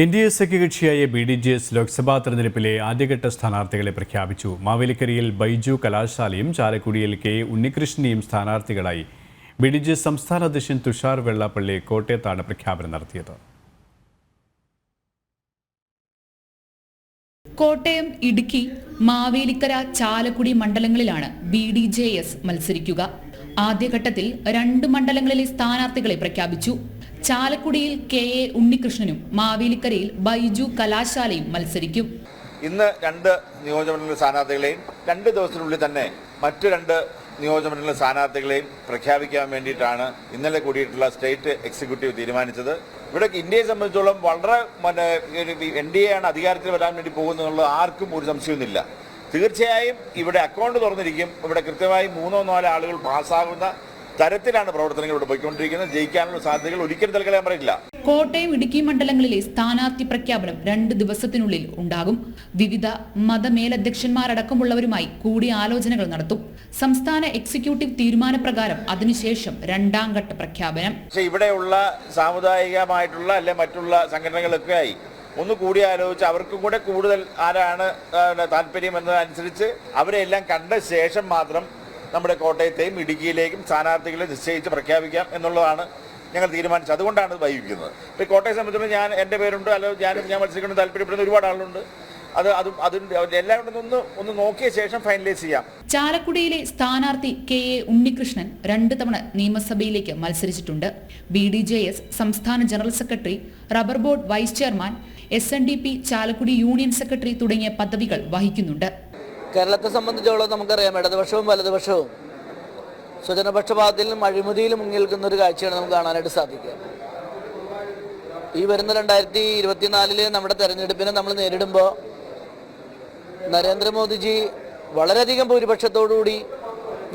N D A സഖ്യകക്ഷിയായ B D J S Lok Sabha തെരഞ്ഞെടുപ്പിലെ ആദ്യഘട്ട സ്ഥാനാർത്ഥികളെ പ്രഖ്യാപിച്ചു. മാവേലിക്കരയിൽ ബൈജു കലാശാലയും ചാലക്കുടിയിൽ കെ ഉണ്ണികൃഷ്ണനെയും സ്ഥാനാർത്ഥികളായി. ബി ഡി ജെ എസ് സംസ്ഥാന അധ്യക്ഷൻ തുഷാർ വെള്ളാപ്പള്ളി കോട്ടയത്താണ് പ്രഖ്യാപനം നടത്തിയത്. കോട്ടയം ഇടുക്കി മാവേലിക്കര ചാലക്കുടി മണ്ഡലങ്ങളിലാണ് ബി ഡി ജെ എസ് മത്സരിക്കുക. ആദ്യഘട്ടത്തിൽ രണ്ട് മണ്ഡലങ്ങളിലെ സ്ഥാനാർത്ഥികളെ പ്രഖ്യാപിച്ചു. ചാലക്കുടിയിൽ കെ എ ഉണ്ണികൃഷ്ണനും മാവേലിക്കരയിൽ ബൈജു കലാശാലയും മത്സരിക്കും. ഇന്ന് രണ്ട് നിയോജകമണ്ഡല സ്ഥാനാർത്ഥികളെയും രണ്ട് ദിവസത്തിനുള്ളിൽ തന്നെ മറ്റു രണ്ട് നിയോജകമണ്ഡല സ്ഥാനാർത്ഥികളെയും പ്രഖ്യാപിക്കാൻ വേണ്ടിയിട്ടാണ് ഇന്നലെ കൂടിയിട്ടുള്ള സ്റ്റേറ്റ് എക്സിക്യൂട്ടീവ് തീരുമാനിച്ചത്. ഇവിടെ ഇന്ത്യയെ സംബന്ധിച്ചോളം വളരെ എൻ ഡി എ ആണ് അധികാരത്തിൽ വരാൻ വേണ്ടി പോകുന്നതെന്നുള്ള ആർക്കും ഒരു സംശയമൊന്നുമില്ല തീർച്ചയായും ഇവിടെ അക്കൗണ്ട് തുറന്നിരിക്കും. ഇവിടെ കൃത്യമായി മൂന്നോ നാലോ ആളുകൾ പാസ്സാകുന്ന തരത്തിലാണ് പ്രവർത്തനങ്ങൾ ഇവിടെ പോയിക്കൊണ്ടിരിക്കുന്നത്. ജയിക്കാനുള്ള സാധ്യതകൾ ഒരിക്കലും തൽക്കാലം പറയില്ല. കോട്ടയം ഇടുക്കി മണ്ഡലങ്ങളിലെ സ്ഥാനാർത്ഥി പ്രഖ്യാപനം രണ്ട് ദിവസത്തിനുള്ളിൽ ഉണ്ടാകും. വിവിധ മതമേലധ്യക്ഷന്മാരടക്കമുള്ളവരുമായി കൂടിയാലോചനകൾ നടത്തും. സംസ്ഥാന എക്സിക്യൂട്ടീവ് തീരുമാനപ്രകാരം അതിനുശേഷം രണ്ടാം ഘട്ട പ്രഖ്യാപനം. പക്ഷേ ഇവിടെയുള്ള സാമുദായികമായിട്ടുള്ള അല്ലെ മറ്റുള്ള സംഘടനകളൊക്കെ ആയി ഒന്ന് കൂടി ആലോചിച്ച് അവർക്കും കൂടെ കൂടുതൽ ആരാണ് താല്പര്യം എന്നതനുസരിച്ച് അവരെല്ലാം കണ്ട ശേഷം മാത്രം നമ്മുടെ കോട്ടയത്തെയും ഇടുക്കിയിലേക്കും സ്ഥാനാർത്ഥികളെ നിശ്ചയിച്ച് പ്രഖ്യാപിക്കാം എന്നുള്ളതാണ് ഞങ്ങൾ തീരുമാനിച്ചത്. അതുകൊണ്ടാണ് ഇത് വൈകിക്കുന്നത് ഇപ്പോൾ കോട്ടയം സംബന്ധിച്ചിടത്തോളം ഞാൻ എന്റെ പേരുണ്ട്. അല്ലെങ്കിൽ ഞാനും ഞാൻ മത്സരിക്കണം താല്പര്യപ്പെടുന്ന ഒരുപാട് ആളുണ്ട് അത് അതും അതിന്റെ എല്ലാം കൂടെ ഒന്ന് ഒന്ന് നോക്കിയ ശേഷം ഫൈനലൈസ് ചെയ്യാം. ചാലക്കുടിയിലെ സ്ഥാനാർത്ഥി കെ എ ഉണ്ണികൃഷ്ണൻ രണ്ട് തവണ നിയമസഭയിലേക്ക് മത്സരിച്ചിട്ടുണ്ട്. ബി ഡി ജെ എസ് സംസ്ഥാന general secretary rubber board vice chairman S N D P Chalakudy union secretary തുടങ്ങിയ പദവികൾ വഹിക്കുന്നുണ്ട്. കേരളത്തെ സംബന്ധിച്ചോളം നമുക്കറിയാം ഇടതുപക്ഷവും വലതുപക്ഷവും സ്വജനപക്ഷപാതത്തിലും അഴിമതിയിലും മുങ്ങി നിൽക്കുന്ന ഒരു കാഴ്ചയാണ് നമുക്ക് കാണാനായിട്ട് സാധിക്കുക. ഈ വരുന്ന രണ്ടായിരത്തി ഇരുപത്തിനാലിൽ നമ്മുടെ തെരഞ്ഞെടുപ്പിനെ നമ്മൾ നേരിടുമ്പോൾ നരേന്ദ്രമോദിജി വളരെയധികം ഭൂരിപക്ഷത്തോടുകൂടി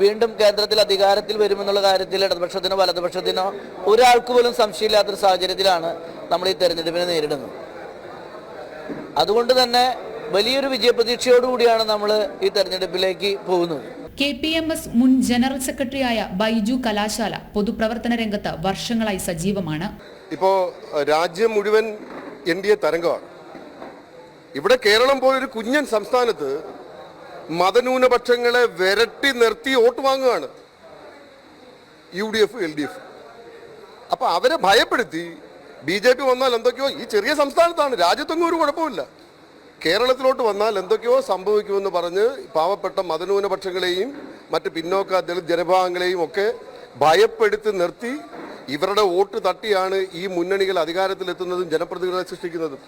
വീണ്ടും കേന്ദ്രത്തിൽ അധികാരത്തിൽ വരുമെന്നുള്ള കാര്യത്തിൽ ഇടതുപക്ഷത്തിനോ വലതുപക്ഷത്തിനോ ഒരാൾക്ക് പോലും സംശയമില്ലാത്തൊരു സാഹചര്യത്തിലാണ് നമ്മൾ ഈ തെരഞ്ഞെടുപ്പിനെ നേരിടുന്നത്. അതുകൊണ്ട് തന്നെ വലിയൊരു വിജയപ്രതീക്ഷയോടുകൂടിയാണ് നമ്മൾ ഈ തെരഞ്ഞെടുപ്പിലേക്ക് പോകുന്നത്. കെ പി എം എസ് മുൻ ജനറൽ സെക്രട്ടറിയായ ബൈജു കലാശാല പൊതുപ്രവർത്തന രംഗത്ത് വർഷങ്ങളായി സജീവമാണ്. ഇപ്പോ രാജ്യം മുഴുവൻ എൻ ഡി എ തരംഗമാണ്. ഇവിടെ കേരളം പോലൊരു കുഞ്ഞൻ സംസ്ഥാനത്ത് മതന്യൂനപക്ഷങ്ങളെ വിരട്ടി നിർത്തി വോട്ട് വാങ്ങുകയാണ് U D F L D F. അപ്പൊ അവരെ ഭയപ്പെടുത്തി ബി ജെ പി വന്നാൽ എന്തൊക്കെയോ ഈ ചെറിയ സംസ്ഥാനത്താണ്. രാജ്യത്തൊന്നും ഒരു കുഴപ്പമില്ല കേരളത്തിലോട്ട് വന്നാൽ എന്തൊക്കെയോ സംഭവിക്കുമെന്ന് പറഞ്ഞ് പാവപ്പെട്ട മതന്യൂനപക്ഷങ്ങളെയും മറ്റ് പിന്നോക്ക ദളിത് ജനഭാഗങ്ങളെയും ഒക്കെ ഭയപ്പെടുത്തി നിർത്തി ഇവരുടെ വോട്ട് തട്ടിയാണ് ഈ മുന്നണികൾ അധികാരത്തിലെത്തുന്നതും ജനപ്രതിനിധികളെ സൃഷ്ടിക്കുന്നതും.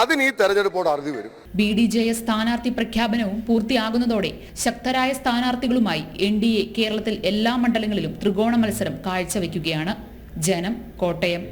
അതിന് ഈ തെരഞ്ഞെടുപ്പോട് അറുതി വരും. ബി ഡി ജെ എസ് സ്ഥാനാർത്ഥി പ്രഖ്യാപനവും പൂർത്തിയാകുന്നതോടെ ശക്തരായ സ്ഥാനാർത്ഥികളുമായി എൻ ഡി എ കേരളത്തിൽ എല്ലാ മണ്ഡലങ്ങളിലും ത്രികോണ മത്സരം കാഴ്ചവെക്കുകയാണ്. ജനം കോട്ടയം.